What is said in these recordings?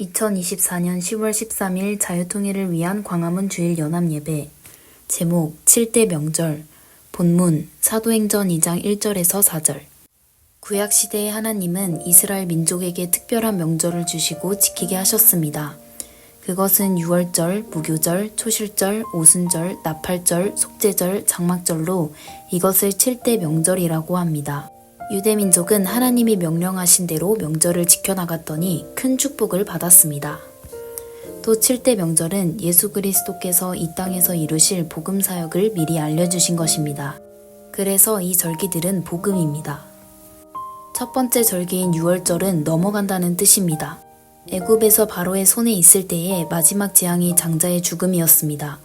2024년 10월 13일 자유통일을 위한 광화문 주일 연합예배 제목 7대 명절 본문 사도행전 2장 1절에서 4절 구약시대의 하나님은 이스라엘 민족에게 특별한 명절을 주시고 지키게 하셨습니다. 그것은 유월절, 무교절, 초실절, 오순절, 나팔절, 속죄절, 장막절로 이것을 7대 명절이라고 합니다. 유대민족은 하나님이 명령하신 대로 명절을 지켜나갔더니 큰 축복을 받았습니다. 또 7대 명절은 예수 그리스도께서 이 땅에서 이루실 복음 사역을 미리 알려주신 것입니다. 그래서 이 절기들은 복음입니다. 첫 번째 절기인 유월절은 넘어간다는 뜻입니다. 애굽에서 바로의 손에 있을 때의 마지막 재앙이 장자의 죽음이었습니다.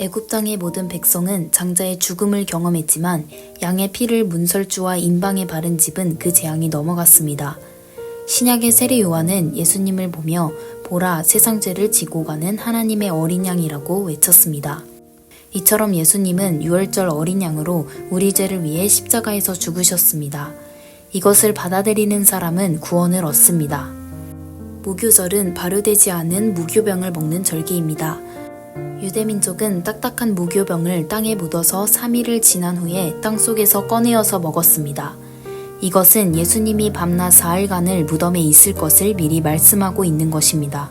애굽 땅의 모든 백성은 장자의 죽음을 경험했지만 양의 피를 문설주와 인방에 바른 집은 그 재앙이 넘어갔습니다. 신약의 세례 요한은 예수님을 보며 보라 세상 죄를 지고 가는 하나님의 어린 양이라고 외쳤습니다. 이처럼 예수님은 유월절 어린 양으로 우리 죄를 위해 십자가에서 죽으셨습니다. 이것을 받아들이는 사람은 구원을 얻습니다. 무교절은 발효되지 않은 무교병을 먹는 절기입니다. 유대민족은 딱딱한 무교병을 땅에 묻어서 3일을 지난 후에 땅 속에서 꺼내어서 먹었습니다. 이것은 예수님이 밤낮 4일간을 무덤에 있을 것을 미리 말씀하고 있는 것입니다.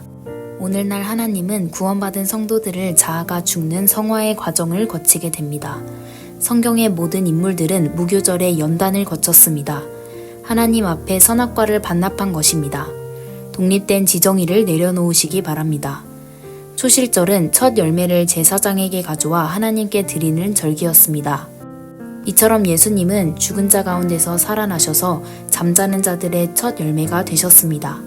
오늘날 하나님은 구원받은 성도들을 자아가 죽는 성화의 과정을 거치게 됩니다. 성경의 모든 인물들은 무교절의 연단을 거쳤습니다. 하나님 앞에 선악과를 반납한 것입니다. 독립된 지정의를 내려놓으시기 바랍니다. 초실절은 첫 열매를 제사장에게 가져와 하나님께 드리는 절기였습니다. 이처럼 예수님은 죽은 자 가운데서 살아나셔서 잠자는 자들의 첫 열매가 되셨습니다.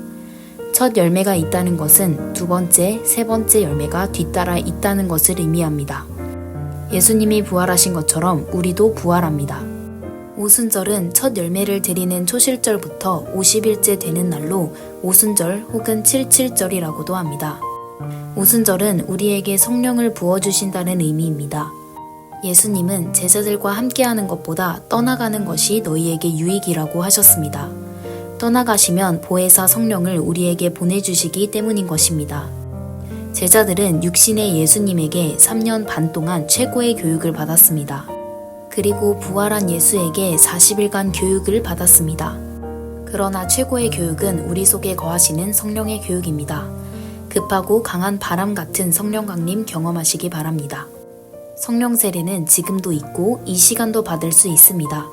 첫 열매가 있다는 것은 두 번째, 세 번째 열매가 뒤따라 있다는 것을 의미합니다. 예수님이 부활하신 것처럼 우리도 부활합니다. 오순절은 첫 열매를 드리는 초실절부터 50일째 되는 날로 오순절 혹은 칠칠절이라고도 합니다. 오순절은 우리에게 성령을 부어주신다는 의미입니다. 예수님은 제자들과 함께하는 것보다 떠나가는 것이 너희에게 유익이라고 하셨습니다. 떠나가시면 보혜사 성령을 우리에게 보내주시기 때문인 것입니다. 제자들은 육신의 예수님에게 3년 반 동안 최고의 교육을 받았습니다. 그리고 부활한 예수에게 40일간 교육을 받았습니다. 그러나 최고의 교육은 우리 속에 거하시는 성령의 교육입니다. 급하고 강한 바람 같은 성령 강림 경험하시기 바랍니다. 성령 세례는 지금도 있고 이 시간도 받을 수 있습니다.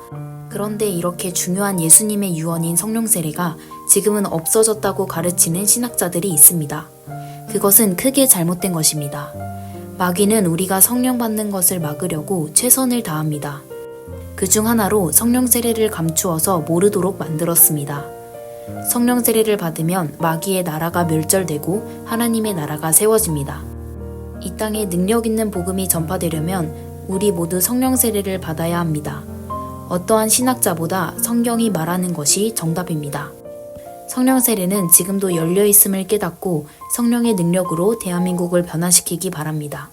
그런데 이렇게 중요한 예수님의 유언인 성령 세례가 지금은 없어졌다고 가르치는 신학자들이 있습니다. 그것은 크게 잘못된 것입니다. 마귀는 우리가 성령 받는 것을 막으려고 최선을 다합니다. 그 중 하나로 성령 세례를 감추어서 모르도록 만들었습니다. 성령 세례를 받으면 마귀의 나라가 멸절되고 하나님의 나라가 세워집니다. 이 땅에 능력 있는 복음이 전파되려면 우리 모두 성령 세례를 받아야 합니다. 어떠한 신학자보다 성경이 말하는 것이 정답입니다. 성령 세례는 지금도 열려 있음을 깨닫고 성령의 능력으로 대한민국을 변화시키기 바랍니다.